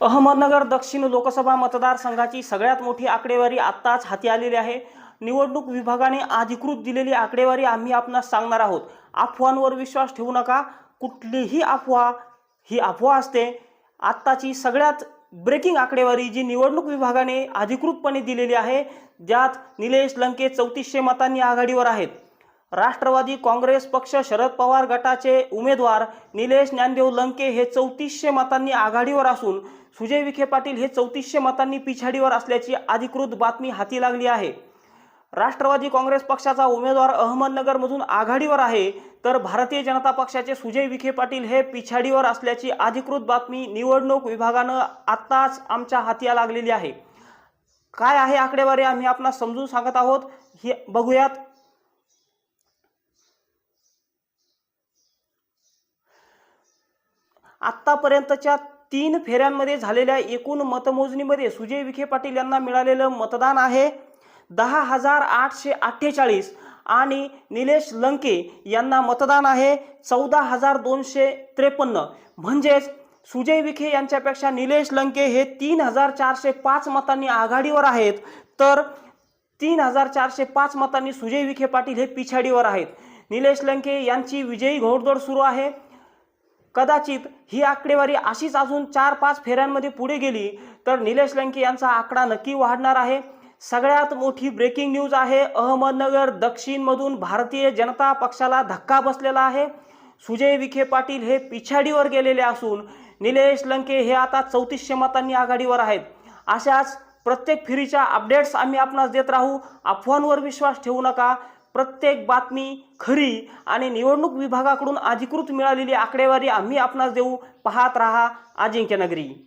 अहमदनगर दक्षिण लोकसभा मतदारसंघाची सगळ्यात मोठी आकडेवारी आत्ताच हाती आलेली आहे. निवडणूक विभागाने अधिकृत दिलेली आकडेवारी आम्ही आपणास सांगणार आहोत. अफवांवर विश्वास ठेवू नका. कुठलीही अफवा ही अफवा असते. आत्ताची सगळ्यात ब्रेकिंग आकडेवारी जी निवडणूक विभागाने अधिकृतपणे दिलेली आहे ज्यात निलेश लंके चौतीसशे मतांनी आघाडीवर आहेत. राष्ट्रवादी काँग्रेस पक्ष शरद पवार गटाचे उमेदवार निलेश ज्ञानदेव लंके हे चौतीसशे मतांनी आघाडीवर असून सुजय विखे पाटील हे चौतीसशे मतांनी पिछाडीवर असल्याची अधिकृत बातमी हाती लागली आहे. राष्ट्रवादी काँग्रेस पक्षाचा उमेदवार अहमदनगरमधून आघाडीवर आहे तर भारतीय जनता पक्षाचे सुजय विखे पाटील हे पिछाडीवर असल्याची अधिकृत बातमी निवडणूक विभागानं आत्ताच आमच्या हाती लागलेली आहे. काय आहे आकडेवारी आम्ही आपणास समजून सांगत आहोत हे बघूयात. आत्तापर्यंतच्या तीन फेऱ्यांमध्ये झालेल्या एकूण मतमोजणीमध्ये सुजय विखे पाटील यांना मिळालेलं मतदान आहे. दहा हजार आठशे अठ्ठेचाळीस आणि निलेश लंके यांना मतदान आहे. चौदा हजार दोनशे त्रेपन्न. म्हणजेच सुजय विखे यांच्यापेक्षा निलेश लंके हे तीन हजार चारशे पाच मतांनी आघाडीवर आहेत. तर तीन हजार चारशे पाच मतांनी सुजय विखे पाटील हे पिछाडीवर आहेत. निलेश लंके यांची विजयी घोडदौड सुरू आहे. कदाचित ही आकडेवारी अशीच अजून चार पाच फेऱ्यांमध्ये पुढे गेली तर निलेश लंके यांचा आकडा नक्की वाढणार आहे. सगळ्यात मोठी ब्रेकिंग न्यूज आहे अहमदनगर दक्षिणमधून भारतीय जनता पक्षाला धक्का बसलेला आहे. सुजय विखे पाटील हे पिछाडीवर गेलेले असून निलेश लंके हे आता चौतीसशे मतांनी आघाडीवर आहेत. अशाच प्रत्येक फेरीच्या अपडेट्स आम्ही आपणास देत राहू. अफवांवर विश्वास ठेवू नका. प्रत्येक बातमी खरी आणि निवडणूक विभागाकडून अधिकृत मिळालेली आकडेवारी आम्ही आपणास देऊ. पाहत रहा अजिंक्यनगरी